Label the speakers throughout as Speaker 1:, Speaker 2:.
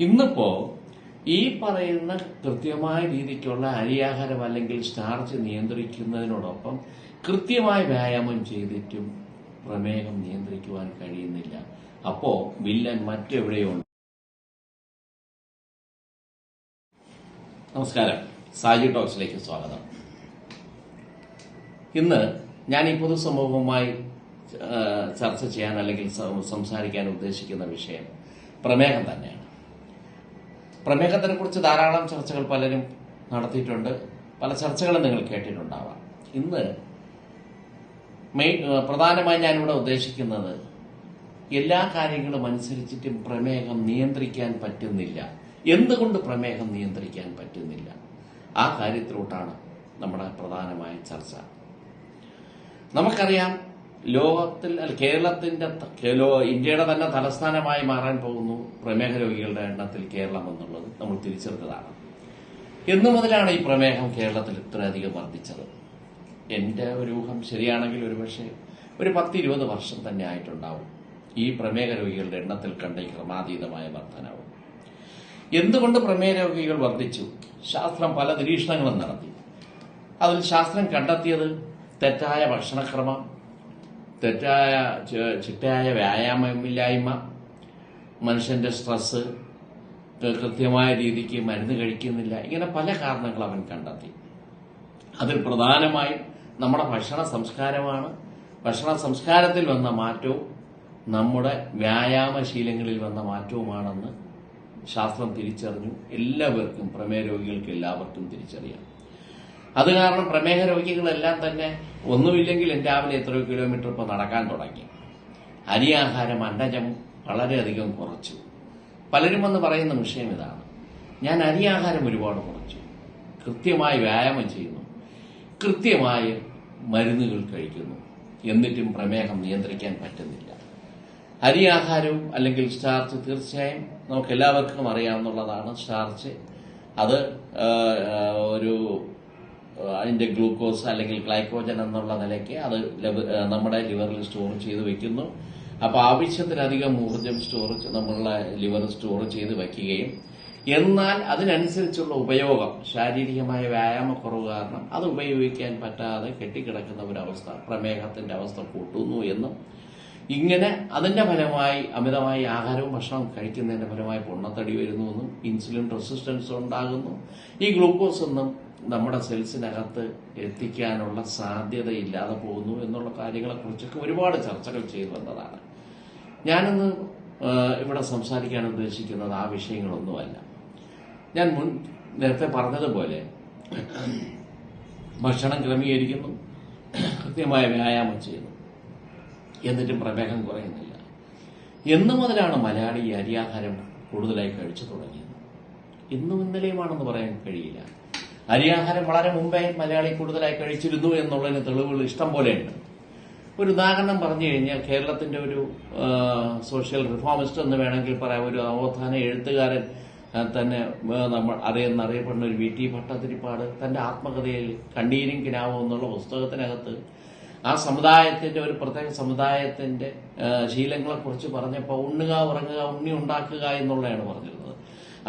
Speaker 1: ഇന്നിപ്പോ ഈ പറയുന്ന കൃത്യമായ രീതിക്കുള്ള അരിയാഹാരം അല്ലെങ്കിൽ സ്റ്റാർച്ച് നിയന്ത്രിക്കുന്നതിനോടൊപ്പം കൃത്യമായ വ്യായാമം ചെയ്തിട്ടും പ്രമേഹം നിയന്ത്രിക്കുവാൻ കഴിയുന്നില്ല. അപ്പോ വില്ലൻ മറ്റെവിടെയോ നമസ്കാരം. സാജി ടോക്സിലേക്ക് സ്വാഗതം. ഇന്ന് ഞാൻ ഈ പൊതുസമൂഹവുമായി ചർച്ച ചെയ്യാൻ അല്ലെങ്കിൽ സംസാരിക്കാൻ ഉദ്ദേശിക്കുന്ന വിഷയം പ്രമേഹം തന്നെയാണ്. പ്രമേഹത്തിനെ കുറിച്ച് ധാരാളം ചർച്ചകൾ പലരും നടത്തിയിട്ടുണ്ട്. പല ചർച്ചകളും നിങ്ങൾ കേട്ടിട്ടുണ്ടാവാം. ഇന്ന് മെയ് പ്രധാനമായും ഞാനിവിടെ ഉദ്ദേശിക്കുന്നത് എല്ലാ കാര്യങ്ങളും അനുസരിച്ചിട്ടും പ്രമേഹം നിയന്ത്രിക്കാൻ പറ്റുന്നില്ല. എന്തുകൊണ്ട് പ്രമേഹം നിയന്ത്രിക്കാൻ പറ്റുന്നില്ല? ആ കാര്യത്തിലോട്ടാണ് നമ്മുടെ പ്രധാനമായ ചർച്ച. നമുക്കറിയാം ലോകത്തിൽ അല്ല, കേരളത്തിന്റെ കേരള- ഇന്ത്യയുടെ തന്നെ തലസ്ഥാനമായി മാറാൻ പോകുന്നു പ്രമേഹ രോഗികളുടെ എണ്ണത്തിൽ കേരളം എന്നുള്ളത് നമ്മൾ തിരിച്ചറിഞ്ഞതാണ്. എന്നു മുതലാണ് ഈ പ്രമേഹം കേരളത്തിൽ ഇത്രയധികം വർദ്ധിച്ചത്. എന്റെ ഒരു ഊഹം ശരിയാണെങ്കിൽ ഒരുപക്ഷെ ഒരു പത്ത് ഇരുപത് വർഷം തന്നെ ആയിട്ടുണ്ടാവും ഈ പ്രമേഹ രോഗികളുടെ എണ്ണത്തിൽ കണ്ട ക്രമാതീതമായ വർധനവ്. എന്തുകൊണ്ട് പ്രമേഹ രോഗികൾ വർദ്ധിച്ചു? ശാസ്ത്രം പല നിരീക്ഷണങ്ങളും നടത്തി. അതിൽ ശാസ്ത്രം കണ്ടെത്തിയത് തെറ്റായ ഭക്ഷണക്രമം തെറ്റായ ചിട്ടയായ വ്യായാമമില്ലായ്മ മനുഷ്യന്റെ സ്ട്രെസ് കൃത്യമായ രീതിക്ക് മരുന്ന് കഴിക്കുന്നില്ല ഇങ്ങനെ പല കാരണങ്ങൾ അവൻ കണ്ടെത്തി. അതിൽ പ്രധാനമായും നമ്മുടെ ഭക്ഷണ സംസ്കാരമാണ്. ഭക്ഷണ സംസ്കാരത്തിൽ വന്ന മാറ്റവും നമ്മുടെ വ്യായാമശീലങ്ങളിൽ വന്ന മാറ്റവുമാണെന്ന് ശാസ്ത്രം തിരിച്ചറിഞ്ഞു. എല്ലാവർക്കും പ്രമേയ രോഗികൾക്ക് എല്ലാവർക്കും തിരിച്ചറിയാം. അത് കാരണം പ്രമേഹ രോഗികളെല്ലാം തന്നെ ഒന്നുമില്ലെങ്കിലും രാവിലെ എത്രയോ കിലോമീറ്റർ ഇപ്പോൾ നടക്കാൻ തുടങ്ങി. അരിയാഹാരം അണ്ടജം വളരെയധികം കുറച്ചു. പലരും വന്ന് പറയുന്ന വിഷയം ഇതാണ്. ഞാൻ അരിയാഹാരം ഒരുപാട് കുറച്ചു. കൃത്യമായി വ്യായാമം ചെയ്യുന്നു. കൃത്യമായി മരുന്നുകൾ കഴിക്കുന്നു. എന്നിട്ടും പ്രമേഹം നിയന്ത്രിക്കാൻ പറ്റുന്നില്ല. അരിയാഹാരവും അല്ലെങ്കിൽ സ്റ്റാർച്ച് തീർച്ചയായും നമുക്ക് എല്ലാവർക്കും അറിയാവുന്നതാണ്. സ്റ്റാർച്ച് അത് ഒരു അതിന്റെ ഗ്ലൂക്കോസ് അല്ലെങ്കിൽ ഗ്ലൈക്കോജൻ എന്നുള്ള നിലയ്ക്ക് അത് നമ്മുടെ ലിവറിൽ സ്റ്റോർ ചെയ്ത് വെക്കുന്നു. അപ്പൊ ആവശ്യത്തിലധികം ഊർജം സ്റ്റോർ നമ്മളുടെ ലിവർ സ്റ്റോർ ചെയ്ത് വയ്ക്കുകയും എന്നാൽ അതിനനുസരിച്ചുള്ള ഉപയോഗം ശാരീരികമായ വ്യായാമക്കുറവ് കാരണം അത് ഉപയോഗിക്കാൻ പറ്റാതെ കെട്ടിക്കിടക്കുന്ന ഒരവസ്ഥ പ്രമേഹത്തിന്റെ അവസ്ഥ കൂട്ടുന്നു എന്നും ഇങ്ങനെ അതിന്റെ ഫലമായി അമിതമായി ആഹാരവും ഭക്ഷണവും കഴിക്കുന്നതിന്റെ ഫലമായി പൊണ്ണത്തടി വരുന്നുവെന്നും ഇൻസുലിൻ റെസിസ്റ്റൻസ് ഉണ്ടാകുന്നു. ഈ ഗ്ലൂക്കോസ് ഒന്നും നമ്മുടെ സെൽസിനകത്ത് എത്തിക്കാനുള്ള സാധ്യതയില്ലാതെ പോകുന്നു എന്നുള്ള കാര്യങ്ങളെക്കുറിച്ചൊക്കെ ഒരുപാട് ചർച്ചകൾ ചെയ്തു വന്നതാണ് ഞാനിന്ന് ഇവിടെ സംസാരിക്കാൻ ഉദ്ദേശിക്കുന്നത് ആ വിഷയങ്ങളൊന്നുമല്ല. ഞാൻ മുൻ നേരത്തെ പറഞ്ഞതുപോലെ ഭക്ഷണം ക്രമീകരിക്കുന്നു കൃത്യമായ വ്യായാമം ചെയ്യുന്നു. എന്നിട്ടും പ്രമേഹം കുറയുന്നില്ല. എന്നു മുതലാണ് മലയാളി ഈ അരിയാഹാരം കൂടുതലായി കഴിച്ചു തുടങ്ങിയത്. ഇന്നും ഇന്നലെയുമാണെന്ന് പറയാൻ കഴിയില്ല. അരിയാഹാരം വളരെ മുമ്പേ മലയാളി കൂടുതലായി കഴിച്ചിരുന്നു എന്നുള്ളതിന് തെളിവുകൾ ഇഷ്ടം പോലെയുണ്ട്. ഒരു ഉദാഹരണം പറഞ്ഞു കഴിഞ്ഞാൽ കേരളത്തിന്റെ ഒരു സോഷ്യൽ റിഫോമിസ്റ്റ് എന്ന് വേണമെങ്കിൽ പറയാം. ഒരു നവോത്ഥാന എഴുത്തുകാരൻ തന്നെ നമ്മൾ അറിയുന്ന അറിയപ്പെടുന്ന ഒരു വി ടി ഭട്ടതിരിപ്പാട് തന്റെ ആത്മകഥയിൽ കണ്ണീരും കിനാവും എന്നുള്ള പുസ്തകത്തിനകത്ത് ആ സമുദായത്തിന്റെ ഒരു പ്രത്യേക സമുദായത്തിന്റെ ശീലങ്ങളെ കുറിച്ച് പറഞ്ഞപ്പോൾ ഉണ്ണുക ഉറങ്ങുക ഉണ്ണി ഉണ്ടാക്കുക എന്നുള്ളതാണ് പറഞ്ഞിരുന്നത്.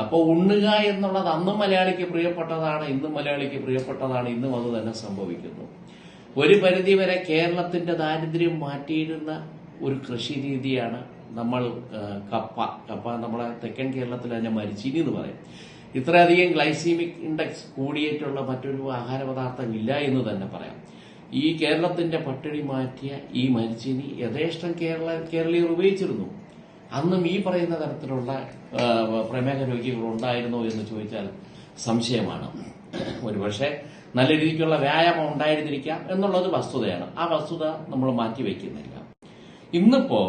Speaker 1: അപ്പോൾ ഉണ്ണുക എന്നുള്ളത് അന്നും മലയാളിക്ക് പ്രിയപ്പെട്ടതാണ് ഇന്നും മലയാളിക്ക് പ്രിയപ്പെട്ടതാണ് ഇന്നും അത് തന്നെ സംഭവിക്കുന്നു. ഒരു പരിധി വരെ കേരളത്തിന്റെ ദാരിദ്ര്യം മാറ്റിയിരുന്ന ഒരു കൃഷി രീതിയാണ് നമ്മൾ കപ്പ. കപ്പ നമ്മളെ തെക്കൻ കേരളത്തിൽ അതിനെ മരിച്ചിനി എന്ന് പറയും. ഇത്രയധികം ഗ്ലൈസീമിക് ഇൻഡെക്സ് കൂടിയിട്ടുള്ള മറ്റൊരു ആഹാര പദാർത്ഥം ഇല്ല എന്ന് തന്നെ പറയാം. ഈ കേരളത്തിന്റെ പട്ടിണി മാറ്റിയ ഈ മരിച്ചിനി യഥേഷ്ടം കേരള കേരളീയർ ഉപയോഗിച്ചിരുന്നു. അന്നും ഈ പറയുന്ന തരത്തിലുള്ള പ്രമേഹ രോഗികൾ ഉണ്ടായിരുന്നോ എന്ന് ചോദിച്ചാൽ സംശയമാണ്. ഒരുപക്ഷെ നല്ല രീതിക്കുള്ള വ്യായാമം ഉണ്ടായിരുന്നിരിക്കാം എന്നുള്ളത് വസ്തുതയാണ്. ആ വസ്തുത നമ്മൾ മാറ്റിവെക്കുന്നില്ല ഇന്നിപ്പോ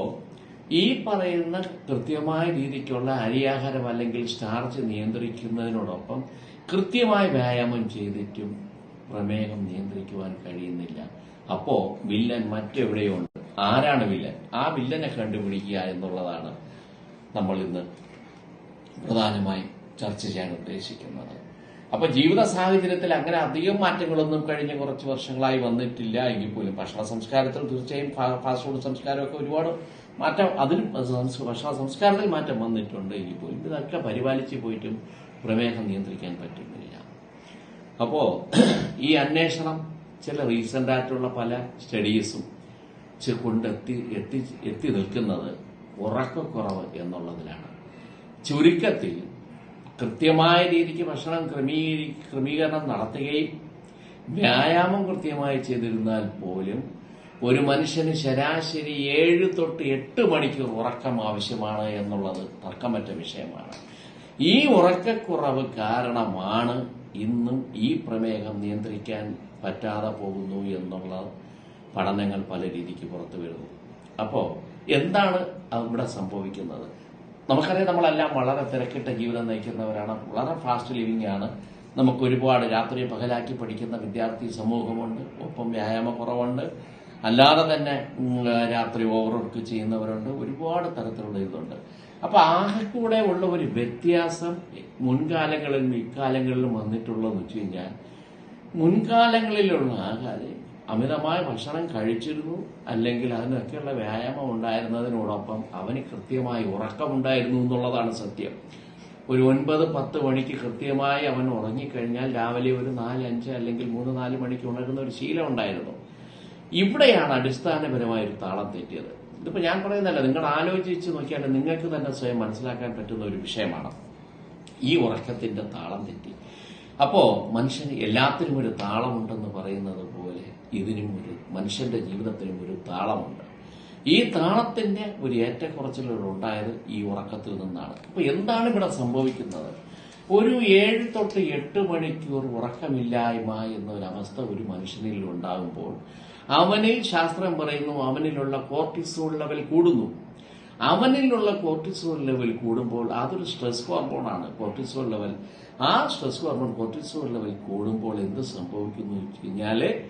Speaker 1: ഈ പറയുന്ന കൃത്യമായ രീതിക്കുള്ള അരിയാഹാരം അല്ലെങ്കിൽ സ്റ്റാർച്ച് നിയന്ത്രിക്കുന്നതിനോടൊപ്പം കൃത്യമായ വ്യായാമം ചെയ്തിട്ടും പ്രമേഹം നിയന്ത്രിക്കുവാൻ കഴിയുന്നില്ല. അപ്പോ വില്ലൻ മറ്റെവിടെയോ ഉണ്ട് ആരാണ് വില്ലൻ? ആ വില്ലനെ കണ്ടുപിടിക്കുക എന്നുള്ളതാണ് നമ്മൾ ഇന്ന് പ്രധാനമായും ചർച്ച ചെയ്യാൻ ഉദ്ദേശിക്കുന്നത്. അപ്പൊ ജീവിത സാഹചര്യത്തിൽ അങ്ങനെ അധികം മാറ്റങ്ങളൊന്നും കഴിഞ്ഞ കുറച്ച് വർഷങ്ങളായി വന്നിട്ടില്ല എങ്കിൽ പോലും ഭക്ഷണ സംസ്കാരത്തിൽ തീർച്ചയായും ഫാസ്റ്റ് ഫുഡ് സംസ്കാരമൊക്കെ ഒരുപാട് മാറ്റം അതിനും ഭക്ഷണ സംസ്കാരത്തിൽ മാറ്റം വന്നിട്ടുണ്ട് എങ്കിൽ പോലും ഇതൊക്കെ പരിപാലിച്ച് പോയിട്ടും പ്രമേഹം നിയന്ത്രിക്കാൻ പറ്റുന്നില്ല അപ്പോ ഈ അന്വേഷണം ചില റീസെന്റ് ആയിട്ടുള്ള പല സ്റ്റഡീസും കൊണ്ടെത്തി എത്തി എത്തി നിൽക്കുന്നത് ഉറക്കക്കുറവ് എന്നുള്ളതിലാണ്. ചുരുക്കത്തിൽ കൃത്യമായ രീതിക്ക് ഭക്ഷണം ക്രമീകരി ക്രമീകരണം നടത്തുകയും വ്യായാമം കൃത്യമായി ചെയ്തിരുന്നാൽ പോലും ഒരു മനുഷ്യന് ശരാശരി ഏഴ് തൊട്ട് എട്ട് മണിക്കൂർ ഉറക്കം ആവശ്യമാണ് എന്നുള്ളത് തർക്കമറ്റ വിഷയമാണ്. ഈ ഉറക്കക്കുറവ് കാരണമാണ് ഇന്നും ഈ പ്രമേഹം നിയന്ത്രിക്കാൻ പറ്റാതെ പോകുന്നു എന്നുള്ള പഠനങ്ങൾ പല രീതിക്ക് പുറത്തു വരുന്നു. അപ്പോ എന്താണ് അവിടെ സംഭവിക്കുന്നത്? നമുക്കറിയാം നമ്മളെല്ലാം വളരെ തിരക്കിട്ട ജീവിതം നയിക്കുന്നവരാണ്. വളരെ ഫാസ്റ്റ് ലിവിംഗ് ആണ്. നമുക്ക് ഒരുപാട് രാത്രി പകലാക്കി പഠിക്കുന്ന വിദ്യാർത്ഥി സമൂഹമുണ്ട്. ഒപ്പം വ്യായാമക്കുറവുണ്ട്. അല്ലാതെ തന്നെ രാത്രി ഓവർവർക്ക് ചെയ്യുന്നവരുണ്ട്. ഒരുപാട് തരത്തിലുള്ള ഇതുണ്ട്. അപ്പൊ ആകെ കൂടെ ഉള്ള ഒരു വ്യത്യാസം മുൻകാലങ്ങളിലും ഇക്കാലങ്ങളിലും വന്നിട്ടുള്ളതെന്ന് വെച്ച് കഴിഞ്ഞാൽ മുൻകാലങ്ങളിലുള്ള ആൾക്കാര് അമിതമായ ഭക്ഷണം കഴിച്ചിരുന്നു അല്ലെങ്കിൽ അതിനൊക്കെയുള്ള വ്യായാമം ഉണ്ടായിരുന്നതിനോടൊപ്പം അവന് കൃത്യമായി ഉറക്കമുണ്ടായിരുന്നു എന്നുള്ളതാണ് സത്യം. ഒരു ഒൻപത് പത്ത് മണിക്ക് കൃത്യമായി അവൻ ഉറങ്ങിക്കഴിഞ്ഞാൽ രാവിലെ ഒരു നാല് അഞ്ച് അല്ലെങ്കിൽ മൂന്ന് നാല് മണിക്ക് ഉണരുന്ന ഒരു ശീലം ഉണ്ടായിരുന്നു. ഇവിടെയാണ് അടിസ്ഥാനപരമായ ഒരു താളം തെറ്റിയത്. ഇതിപ്പോ ഞാൻ പറയുന്നതല്ല നിങ്ങൾ ആലോചിച്ച് നോക്കിയാൽ നിങ്ങൾക്ക് തന്നെ സ്വയം മനസ്സിലാക്കാൻ പറ്റുന്ന ഒരു വിഷയമാണ്. ഈ ഉറക്കത്തിന്റെ താളം തെറ്റി. അപ്പോ മനുഷ്യന് എല്ലാത്തിനും ഒരു താളമുണ്ടെന്ന് പറയുന്നത് പോലെ ഇതിനും ഒരു മനുഷ്യന്റെ ജീവിതത്തിനും ഒരു താളമുണ്ട്. ഈ താളത്തിന്റെ ഒരു ഏറ്റക്കുറച്ചിലുകൾ ഉണ്ടായത് ഈ ഉറക്കത്തിൽ നിന്നാണ്. അപ്പൊ എന്താണ് ഇവിടെ സംഭവിക്കുന്നത്? ഒരു ഏഴ് തൊട്ട് എട്ട് മണിക്കൂർ ഉറക്കമില്ലായ്മ എന്നൊരവസ്ഥ ഒരു മനുഷ്യനിൽ ഉണ്ടാകുമ്പോൾ അവനിൽ ശാസ്ത്രം പറയുന്നു അവനിലുള്ള കോർട്ടിസോൾ ലെവൽ കൂടുന്നു. അവനിലുള്ള കോർട്ടിസോൾ ലെവൽ കൂടുമ്പോൾ അതൊരു സ്ട്രെസ് ഹോർമോൺ ആണ്. കോർട്ടിസോൾ ലെവൽ ആ സ്ട്രെസ് ഹോർമോൺ കോർട്ടിസോൾ ലെവൽ കൂടുമ്പോൾ എന്ത് സംഭവിക്കുന്നു വെച്ച് കഴിഞ്ഞാൽ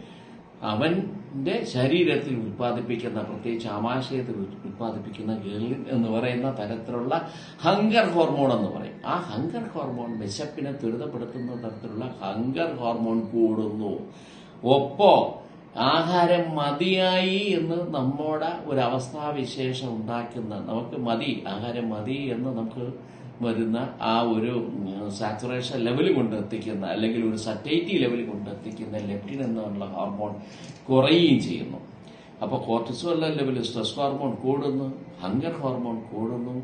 Speaker 1: അവന്റെ ശരീരത്തിൽ ഉത്പാദിപ്പിക്കുന്ന പ്രത്യേകിച്ച് ആമാശയത്തിൽ ഉത്പാദിപ്പിക്കുന്ന ഗേളിൻ എന്ന് പറയുന്ന തരത്തിലുള്ള ഹങ്കർ ഹോർമോൺ എന്ന് പറയും. ആ ഹങ്കർ ഹോർമോൺ വിശപ്പിനെ ത്വരിതപ്പെടുത്തുന്ന തരത്തിലുള്ള ഹങ്കർ ഹോർമോൺ കൂടുന്നു. ഒപ്പോ ആഹാരം മതിയായി എന്ന് നമ്മുടെ ഒരു അവസ്ഥാവിശേഷം ഉണ്ടാക്കുന്ന നമുക്ക് മതി ആഹാരം മതി എന്ന് നമുക്ക് വരുന്ന ആ ഒരു സാച്ചുറേഷൻ ലെവൽ കൊണ്ട് എത്തിക്കുന്ന അല്ലെങ്കിൽ ഒരു സറ്റൈറ്റി ലെവൽ കൊണ്ട് എത്തിക്കുന്ന ലെപ്റ്റിൻ എന്നുള്ള ഹോർമോൺ കുറയുകയും ചെയ്യുന്നു. അപ്പോൾ കോർട്ടിസോൾ ലെവലിൽ സ്ട്രെസ് ഹോർമോൺ കൂടുന്നു ഹങ്കർ ഹോർമോൺ കൂടുന്നു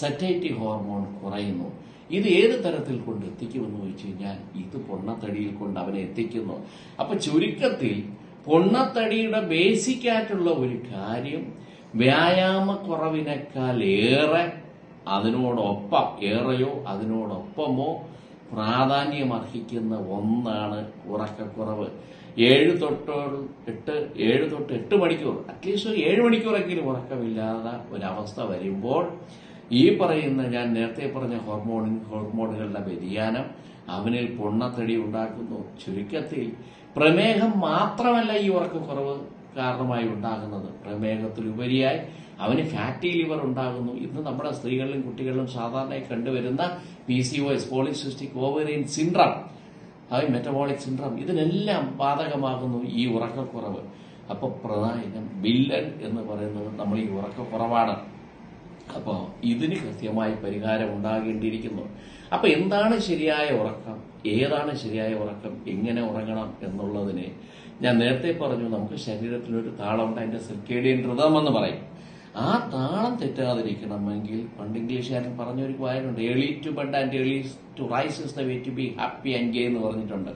Speaker 1: സറ്റൈറ്റി ഹോർമോൺ കുറയുന്നു. ഇത് ഏത് തരത്തിൽ കൊണ്ട് എത്തിക്കുമെന്ന് ചോദിച്ചു കഴിഞ്ഞാൽ ഇത് പൊണ്ണത്തടിയിൽ കൊണ്ട് അവനെ എത്തിക്കുന്നു. അപ്പൊ ചുരുക്കത്തിൽ പൊണ്ണത്തടിയുടെ ബേസിക് ആയിട്ടുള്ള ഒരു കാര്യം വ്യായാമക്കുറവിനേക്കാൾ ഏറെ അതിനോടൊപ്പം ഏറെയോ അതിനോടൊപ്പമോ പ്രാധാന്യം അർഹിക്കുന്ന ഒന്നാണ് ഉറക്കക്കുറവ്. ഏഴ് തൊട്ട് എട്ട് ഏഴ് തൊട്ട് എട്ട് മണിക്കൂർ. അറ്റ്ലീസ്റ്റ് ഒരു ഏഴ് മണിക്കൂറെങ്കിലും ഉറക്കമില്ലാത്ത ഒരവസ്ഥ വരുമ്പോൾ ഈ പറയുന്ന ഞാൻ നേരത്തെ പറഞ്ഞ ഹോർമോൺ ഹോർമോണുകളുടെ വ്യതിയാനം അവനിൽ പൊണ്ണത്തടി ഉണ്ടാക്കുന്നു ചുരുക്കത്തിൽ പ്രമേഹം മാത്രമല്ല ഈ ഉറക്കക്കുറവ് കാരണമായി ഉണ്ടാകുന്നത്. പ്രമേഹത്തിലുപരിയായി അവന് ഫാറ്റി ലിവർ ഉണ്ടാകുന്നു. ഇന്ന് നമ്മുടെ സ്ത്രീകളിലും കുട്ടികളിലും സാധാരണയായി കണ്ടുവരുന്ന P C O S polycystic ovarian syndrome അത് മെറ്റബോളിക് സിൻഡ്രം ഇതിനെല്ലാം ബാധകമാകുന്നു ഈ ഉറക്കക്കുറവ് അപ്പോൾ പ്രധാനം വില്ലൻ എന്ന് പറയുന്നത് നമ്മൾ ഈ ഉറക്കക്കുറവാണ് അപ്പോൾ ഇതിന് കൃത്യമായി പരിഹാരം ഉണ്ടാകേണ്ടിയിരിക്കുന്നു. അപ്പൊ എന്താണ് ശരിയായ ഉറക്കം? ഏതാണ് ശരിയായ ഉറക്കം? എങ്ങനെ ഉറങ്ങണം എന്നുള്ളതിന് ഞാൻ നേരത്തെ പറഞ്ഞു നമുക്ക് ശരീരത്തിനൊരു താളമുണ്ട് അതിന്റെ സിർക്കേഡിയൻ ഋതം എന്ന് പറയും. ആ താളം തെറ്റാതിരിക്കണമെങ്കിൽ പണ്ട് ഇംഗ്ലീഷുകാരൻ പറഞ്ഞൊരു വായനുണ്ട് early to bed and early to rise is the way to be happy and gay എന്ന് പറഞ്ഞിട്ടുണ്ട്.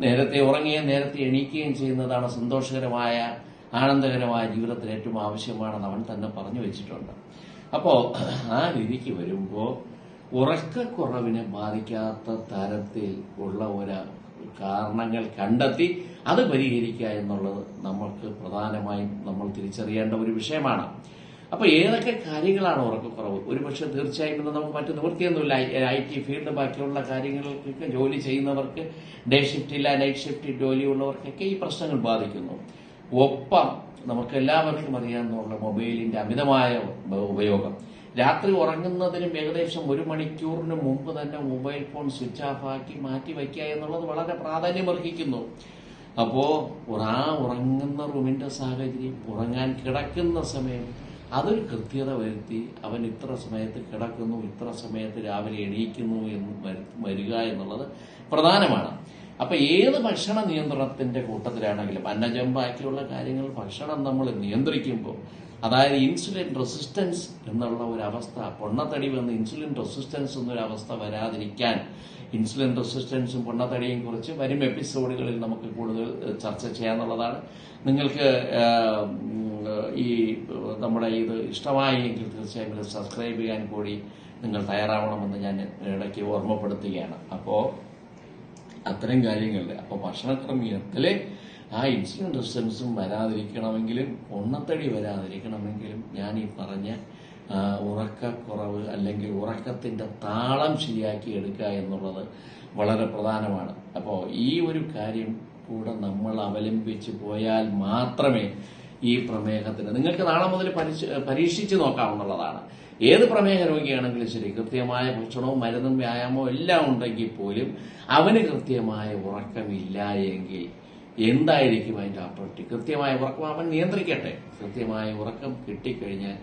Speaker 1: നേരത്തെ ഉറങ്ങുകയും നേരത്തെ എണീക്കുകയും ചെയ്യുന്നതാണ് സന്തോഷകരമായ ആനന്ദകരമായ ജീവിതത്തിൽ ഏറ്റവും ആവശ്യമാണെന്ന് അവൻ തന്നെ പറഞ്ഞു വെച്ചിട്ടുണ്ട്. അപ്പോ ആ രീതിക്ക് വരുമ്പോ ഉറക്കക്കുറവിനെ ബാധിക്കാത്ത തരത്തിൽ ഉള്ള ഒരു കാരണങ്ങൾ കണ്ടെത്തി അത് പരിഹരിക്കുക എന്നുള്ളത് നമ്മൾക്ക് പ്രധാനമായും നമ്മൾ തിരിച്ചറിയേണ്ട ഒരു വിഷയമാണ്. അപ്പൊ ഏതൊക്കെ കാര്യങ്ങളാണ് ഉറക്കക്കുറവ്? ഒരുപക്ഷെ തീർച്ചയായും ഇന്ന് നമുക്ക് മറ്റു നിവൃത്തിയൊന്നുമില്ല. ഐ ടി ഫീൽഡ് ബാക്കിയുള്ള കാര്യങ്ങൾക്കൊക്കെ ജോലി ചെയ്യുന്നവർക്ക് ഡേ ഷിഫ്റ്റില്ല നൈറ്റ് ഷിഫ്റ്റ് ജോലിയുള്ളവർക്കൊക്കെ ഈ പ്രശ്നങ്ങൾ ബാധിക്കുന്നു. ഒപ്പം നമുക്ക് എല്ലാവർക്കും അറിയാമെന്നുള്ള മൊബൈലിന്റെ അമിതമായ ഉപയോഗം. രാത്രി ഉറങ്ങുന്നതിനും ഏകദേശം ഒരു മണിക്കൂറിന് മുമ്പ് തന്നെ മൊബൈൽ ഫോൺ സ്വിച്ച് ഓഫ് ആക്കി മാറ്റി വയ്ക്കുക എന്നുള്ളത് വളരെ പ്രാധാന്യമർഹിക്കുന്നു. അപ്പോ ആ ഉറങ്ങുന്ന റൂമിന്റെ സാഹചര്യം ഉറങ്ങാൻ കിടക്കുന്ന സമയം അതൊരു കൃത്യത വരുത്തി അവൻ ഇത്ര സമയത്ത് കിടക്കുന്നു ഇത്ര സമയത്ത് രാവിലെ എണീക്കുന്നു എന്ന് വരു- വരിക എന്നുള്ളത് പ്രധാനമാണ്. അപ്പൊ ഏത് ഭക്ഷണ നിയന്ത്രണത്തിന്റെ കൂട്ടത്തിലാണെങ്കിലും അന്നജം ബാക്കിയുള്ള കാര്യങ്ങൾ ഭക്ഷണം നമ്മൾ നിയന്ത്രിക്കുമ്പോൾ അതായത് ഇൻസുലിൻ റെസിസ്റ്റൻസ് എന്നുള്ള ഒരു അവസ്ഥ പൊണ്ണത്തടി വന്ന് ഇൻസുലിൻ റെസിസ്റ്റൻസ് എന്നൊരു അവസ്ഥ വരാതിരിക്കാൻ ഇൻസുലിൻ റെസിസ്റ്റൻസും പൊണ്ണത്തടിയും കുറിച്ച് വരും എപ്പിസോഡുകളിൽ നമുക്ക് കൂടുതൽ ചർച്ച ചെയ്യാന്നുള്ളതാണ്. നിങ്ങൾക്ക് ഈ നമ്മുടെ ഇത് ഇഷ്ടമായെങ്കിൽ തീർച്ചയായും സബ്സ്ക്രൈബ് ചെയ്യാൻ കൂടി നിങ്ങൾ തയ്യാറാവണമെന്ന് ഞാൻ ഇടയ്ക്ക് ഓർമ്മപ്പെടുത്തുകയാണ്. അപ്പോൾ അത്തരം കാര്യങ്ങളിൽ അപ്പോൾ ഭക്ഷണക്രമീയത്തിൽ ആ ഇൻസുലിൻ റെസിസ്റ്റൻസും വരാതിരിക്കണമെങ്കിലും ഉണ്ണത്തടി വരാതിരിക്കണമെങ്കിലും ഞാൻ ഈ പറഞ്ഞ ഉറക്കക്കുറവ് അല്ലെങ്കിൽ ഉറക്കത്തിന്റെ താളം ശരിയാക്കി എടുക്കുക എന്നുള്ളത് വളരെ പ്രധാനമാണ്. അപ്പോൾ ഈ ഒരു കാര്യം കൂടെ നമ്മൾ അവലംബിച്ച് പോയാൽ മാത്രമേ ഈ പ്രമേഹത്തിന് നിങ്ങൾക്ക് നാളെ മുതൽ പരീക്ഷിച്ച് നോക്കാവുന്നതാണ്. ഏത് പ്രമേഹ രോഗിയാണെങ്കിലും ശരി കൃത്യമായ ഭക്ഷണവും മരുന്നും വ്യായാമവും എല്ലാം ഉണ്ടെങ്കിൽ പോലും അവന് കൃത്യമായ ഉറക്കമില്ല എങ്കിൽ എന്തായിരിക്കും അതിന്റെ അപ്പർട്ടി കൃത്യമായ ഉറക്കം അവൻ നിയന്ത്രിക്കട്ടെ. കൃത്യമായ ഉറക്കം കിട്ടിക്കഴിഞ്ഞാൽ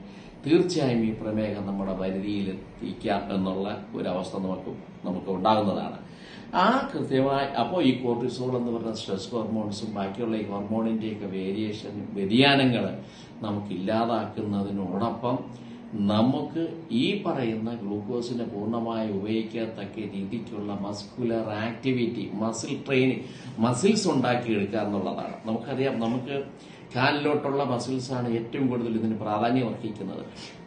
Speaker 1: തീർച്ചയായും ഈ പ്രമേഹം നമ്മുടെ പരിധിയിൽ എത്തിക്കാം എന്നുള്ള ഒരു അവസ്ഥ നമുക്ക് നമുക്ക് ഉണ്ടാകുന്നതാണ്. ആ കൃത്യമായി അപ്പോൾ ഈ കോർട്ടിസോൾ എന്ന് പറഞ്ഞ സ്ട്രെസ് ഹോർമോൺസും ബാക്കിയുള്ള ഈ ഹോർമോണിന്റെയൊക്കെ വേരിയേഷൻ വ്യതിയാനങ്ങൾ നമുക്ക് ഇല്ലാതാക്കുന്നതിനോടൊപ്പം നമുക്ക് ഈ പറയുന്ന ഗ്ലൂക്കോസിനെ പൂർണമായി ഉപയോഗിക്കത്തക്ക രീതിക്കുള്ള muscular activity muscle training muscles ഉണ്ടാക്കിയെടുക്കുക എന്നുള്ളതാണ് നമുക്കറിയാം നമുക്ക് കാലിലോട്ടുള്ള മസിൽസ് ആണ് ഏറ്റവും കൂടുതൽ ഇതിന് പ്രാധാന്യം അർഹിക്കുന്നത്.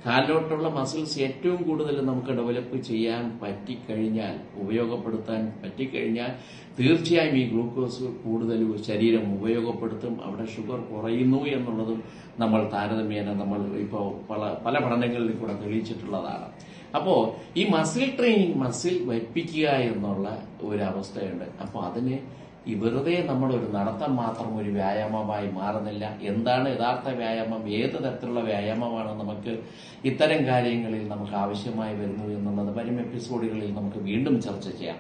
Speaker 1: കാലിലോട്ടുള്ള മസിൽസ് ഏറ്റവും കൂടുതൽ നമുക്ക് ഡെവലപ്പ് ചെയ്യാൻ പറ്റിക്കഴിഞ്ഞാൽ ഉപയോഗപ്പെടുത്താൻ പറ്റിക്കഴിഞ്ഞാൽ തീർച്ചയായും ഈ ഗ്ലൂക്കോസ് കൂടുതൽ ശരീരം ഉപയോഗപ്പെടുത്തും. അവിടെ ഷുഗർ കുറയുന്നു എന്നുള്ളതും നമ്മൾ താരതമ്യേന നമ്മൾ ഇപ്പോൾ പല പല പഠനങ്ങളിൽ കൂടെ തെളിയിച്ചിട്ടുള്ളതാണ്. അപ്പോൾ ഈ മസിൽ ട്രെയിനിങ് മസിൽ വയ്പ്പിക്കുക എന്നുള്ള ഒരു അവസ്ഥയുണ്ട്. അപ്പോൾ അതിന് ഈ വെറുതെ നമ്മൾ ഒരു നടത്തം മാത്രം ഒരു വ്യായാമമായി മാറുന്നില്ല. എന്താണ് യഥാർത്ഥ വ്യായാമം? ഏത് തരത്തിലുള്ള വ്യായാമമാണ് നമുക്ക് ഇത്തരം കാര്യങ്ങളിൽ നമുക്ക് ആവശ്യമായി വരുന്നു എന്നുള്ളത് വരും എപ്പിസോഡുകളിൽ നമുക്ക് വീണ്ടും ചർച്ച ചെയ്യാം.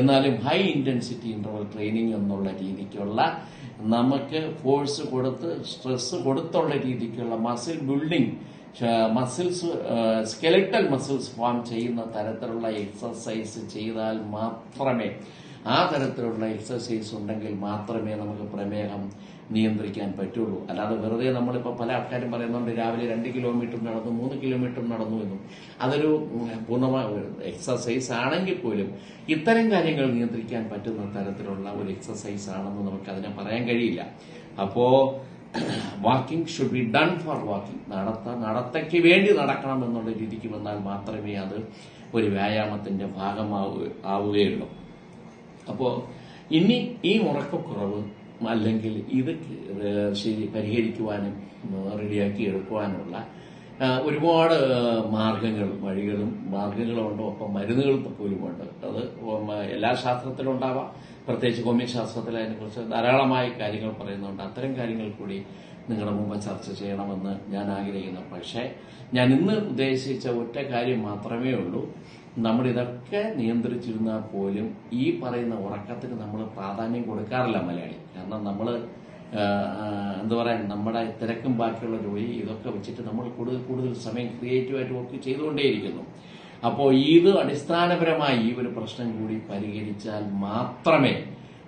Speaker 1: എന്നാലും ഹൈ ഇന്റൻസിറ്റി ഇന്റർവൽ ട്രെയിനിങ് എന്നുള്ള രീതിക്കുള്ള നമുക്ക് ഫോഴ്സ് കൊടുത്ത് സ്ട്രെസ് കൊടുത്തുള്ള രീതിക്കുള്ള muscle building muscles skeletal muscles form ചെയ്യുന്ന തരത്തിലുള്ള എക്സസൈസ് ചെയ്താൽ മാത്രമേ ആ തരത്തിലുള്ള എക്സസൈസ് ഉണ്ടെങ്കിൽ മാത്രമേ നമുക്ക് പ്രമേഹം നിയന്ത്രിക്കാൻ പറ്റുള്ളൂ. അല്ലാതെ വെറുതെ നമ്മളിപ്പോൾ പല ആൾക്കാരും പറയുന്നുണ്ട് രാവിലെ രണ്ട് കിലോമീറ്റർ നടന്നു മൂന്ന് കിലോമീറ്റർ നടന്നു എന്നും. അതൊരു പൂർണമായ എക്സസൈസ് ആണെങ്കിൽ പോലും ഇത്തരം കാര്യങ്ങൾ നിയന്ത്രിക്കാൻ പറ്റുന്ന തരത്തിലുള്ള ഒരു എക്സസൈസ് ആണെന്ന് നമുക്ക് അതിനെ പറയാൻ കഴിയില്ല. അപ്പോ walking should be done for walking നടത്ത നടത്തയ്ക്ക് വേണ്ടി നടക്കണം എന്നുള്ള രീതിക്ക് വന്നാൽ മാത്രമേ അത് ഒരു വ്യായാമത്തിന്റെ ഭാഗമാവു ആവുകയുള്ളൂ അപ്പോ ഇനി ഈ ഉറക്കക്കുറവ് അല്ലെങ്കിൽ ഇത് ശരി പരിഹരിക്കുവാനും റെഡിയാക്കി എടുക്കുവാനുള്ള ഒരുപാട് മാർഗങ്ങൾ വഴികളും മാർഗങ്ങളും ഉണ്ടോ? ഒപ്പം മരുന്നുകൾ പോലും ഉണ്ട്. അത് എല്ലാ ശാസ്ത്രത്തിലും ഉണ്ടാവാം. പ്രത്യേകിച്ച് ഹോമിയോ ശാസ്ത്രത്തിൽ അതിനെക്കുറിച്ച് ധാരാളമായ കാര്യങ്ങൾ പറയുന്നുണ്ട്. അത്തരം കാര്യങ്ങൾ കൂടി നിങ്ങളുടെ മുമ്പ് ചർച്ച ചെയ്യണമെന്ന് ഞാൻ ആഗ്രഹിക്കുന്നു. പക്ഷേ ഞാൻ ഇന്ന് ഉദ്ദേശിച്ച ഒറ്റ കാര്യം മാത്രമേ ഉള്ളൂ. നമ്മൾ ഇതൊക്കെ നിയന്ത്രിച്ചിരുന്നാൽ പോലും ഈ പറയുന്ന ഉറക്കത്തിന് നമ്മൾ പ്രാധാന്യം കൊടുക്കാറില്ല മലയാളി. കാരണം നമ്മൾ എന്താ പറയാ നമ്മുടെ തിരക്കും ബാക്കിയുള്ള ജോലി ഇതൊക്കെ വെച്ചിട്ട് നമ്മൾ കൂടുതൽ കൂടുതൽ സമയം ക്രിയേറ്റീവായിട്ട് വർക്ക് ചെയ്തുകൊണ്ടേയിരിക്കുന്നു. അപ്പോൾ ഇത് അടിസ്ഥാനപരമായി ഈ ഒരു പ്രശ്നം കൂടി പരിഹരിച്ചാൽ മാത്രമേ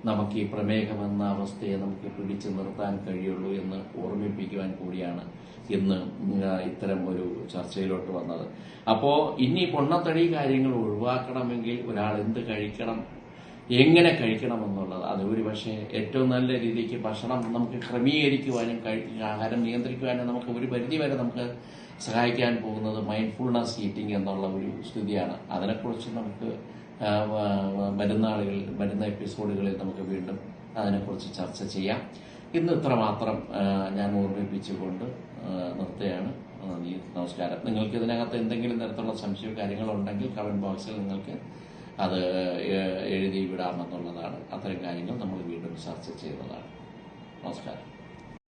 Speaker 1: നമുക്ക് ഈ പ്രമേഹം എന്ന അവസ്ഥയെ നമുക്ക് പിടിച്ചു നിർത്താൻ കഴിയുള്ളൂ എന്ന് ഓർമ്മിപ്പിക്കുവാൻ കൂടിയാണ് ഇന്ന് ഇത്തരം ഒരു ചർച്ചയിലോട്ട് വന്നത്. അപ്പോ ഇനി പൊണ്ണത്തടി കാര്യങ്ങൾ ഒഴിവാക്കണമെങ്കിൽ ഒരാൾ എന്ത് കഴിക്കണം എങ്ങനെ കഴിക്കണം എന്നുള്ളത് അത് ഒരു പക്ഷേ ഏറ്റവും നല്ല രീതിക്ക് ഭക്ഷണം നമുക്ക് ക്രമീകരിക്കുവാനും ആഹാരം നിയന്ത്രിക്കുവാനും നമുക്ക് ഒരു പരിധി വരെ നമുക്ക് സഹായിക്കാൻ പോകുന്നത് മൈൻഡ്ഫുൾനെസ് ഈറ്റിംഗ് എന്നുള്ള ഒരു സ്ഥിതിയാണ്. അതിനെക്കുറിച്ച് നമുക്ക് വരുന്ന ആളുകൾ വരുന്ന എപ്പിസോഡുകളിൽ നമുക്ക് വീണ്ടും അതിനെക്കുറിച്ച് ചർച്ച ചെയ്യാം. ഇന്ന് ഇത്ര മാത്രം ഞാൻ ഓർമ്മിപ്പിച്ചുകൊണ്ട് നിർത്തുകയാണ്. നന്ദി നമസ്കാരം. നിങ്ങൾക്ക് ഇതിനകത്ത് എന്തെങ്കിലും തരത്തിലുള്ള സംശയവും കാര്യങ്ങളോ ഉണ്ടെങ്കിൽ കമന്റ് ബോക്സിൽ നിങ്ങൾക്ക് അത് എഴുതി വിടാമെന്നുള്ളതാണ്. അത്തരം കാര്യങ്ങൾ നമ്മൾ വീണ്ടും ചർച്ച ചെയ്യുന്നതാണ്. നമസ്കാരം.